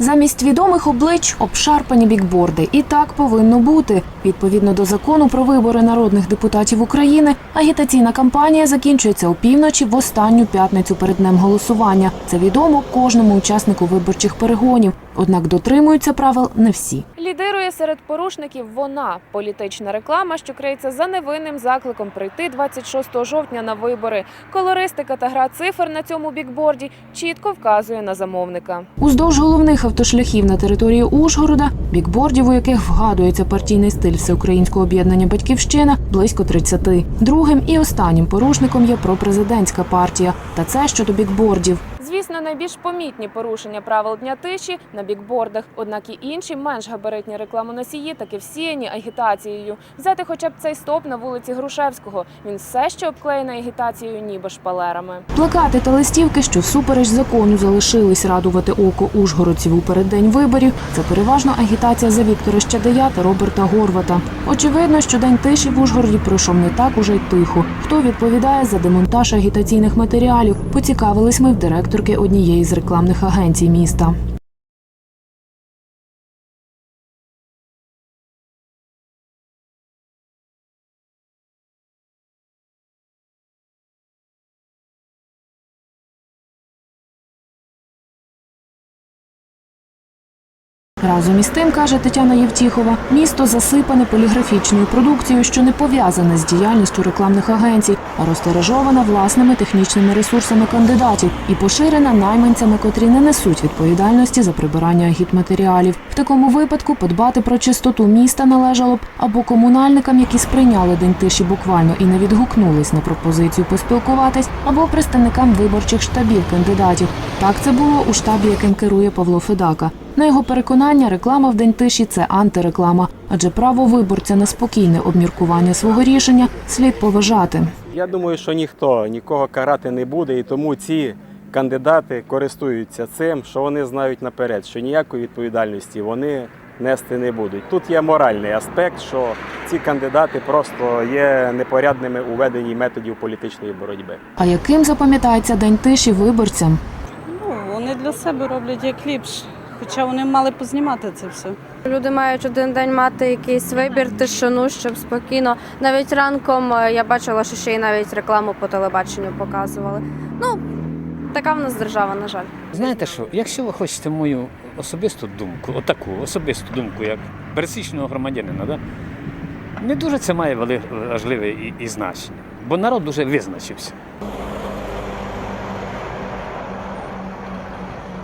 Замість відомих облич обшарпані бікборди. І так повинно бути. Відповідно до закону про вибори народних депутатів України, агітаційна кампанія закінчується опівночі в останню п'ятницю перед днем голосування. Це відомо кожному учаснику виборчих перегонів. Однак дотримуються правил не всі. Лідирує серед порушників вона політична реклама, що криється за невинним закликом прийти 26 жовтня на вибори. Колористика та гра цифр на цьому бікборді чітко вказує на замовника. Уздовж головних автошляхів на території Ужгорода, бікбордів, у яких вгадується партійний стиль всеукраїнського об'єднання Батьківщина, близько 30. Другим і останнім порушником є пропрезидентська партія. Та це щодо бікбордів. Звісно, найбільш помітні порушення правил дня тиші на бікбордах, однак і інші менш габаритні рекламоносії таки всіяні агітацією. Взяти хоча б цей стоп на вулиці Грушевського. Він все ще обклеєний агітацією, ніби шпалерами. Плакати та листівки, що всупереч закону залишились радувати око ужгородців у переддень виборів. Це переважно агітація за Віктора Щадия та Роберта Горвата. Очевидно, що день тиші в Ужгороді пройшов не так уже й тихо. Хто відповідає за демонтаж агітаційних матеріалів? Поцікавились ми в директорки однієї з рекламних агенцій міста. Разом із тим, каже Тетяна Євтіхова, місто засипане поліграфічною продукцією, що не пов'язане з діяльністю рекламних агенцій, а розтиражована власними технічними ресурсами кандидатів і поширена найманцями, котрі не несуть відповідальності за прибирання агітматеріалів. В такому випадку подбати про чистоту міста належало б або комунальникам, які сприйняли день тиші буквально і не відгукнулись на пропозицію поспілкуватись, або представникам виборчих штабів кандидатів. Так це було у штабі, яким керує Павло Федака. На його переконання, реклама в день тиші це антиреклама, адже право виборця на спокійне обміркування свого рішення слід поважати. Я думаю, що ніхто нікого карати не буде, і тому ці кандидати користуються цим, що вони знають наперед, що ніякої відповідальності вони нести не будуть. Тут є моральний аспект, що ці кандидати просто є непорядними у веденні методів політичної боротьби. А яким запам'ятається день тиші виборцям? Ну, вони для себе роблять як ліпше. Хоча вони мали познімати це все. Люди мають один день мати якийсь вибір, тишину, щоб спокійно. Навіть ранком е, я бачила, що ще й навіть рекламу по телебаченню показували. Ну, така в нас держава, на жаль. Знаєте що, якщо ви хочете мою особисту думку, отаку особисту думку, як пересічного громадянина, да? не дуже це має важливе і, і значення, бо народ дуже визначився.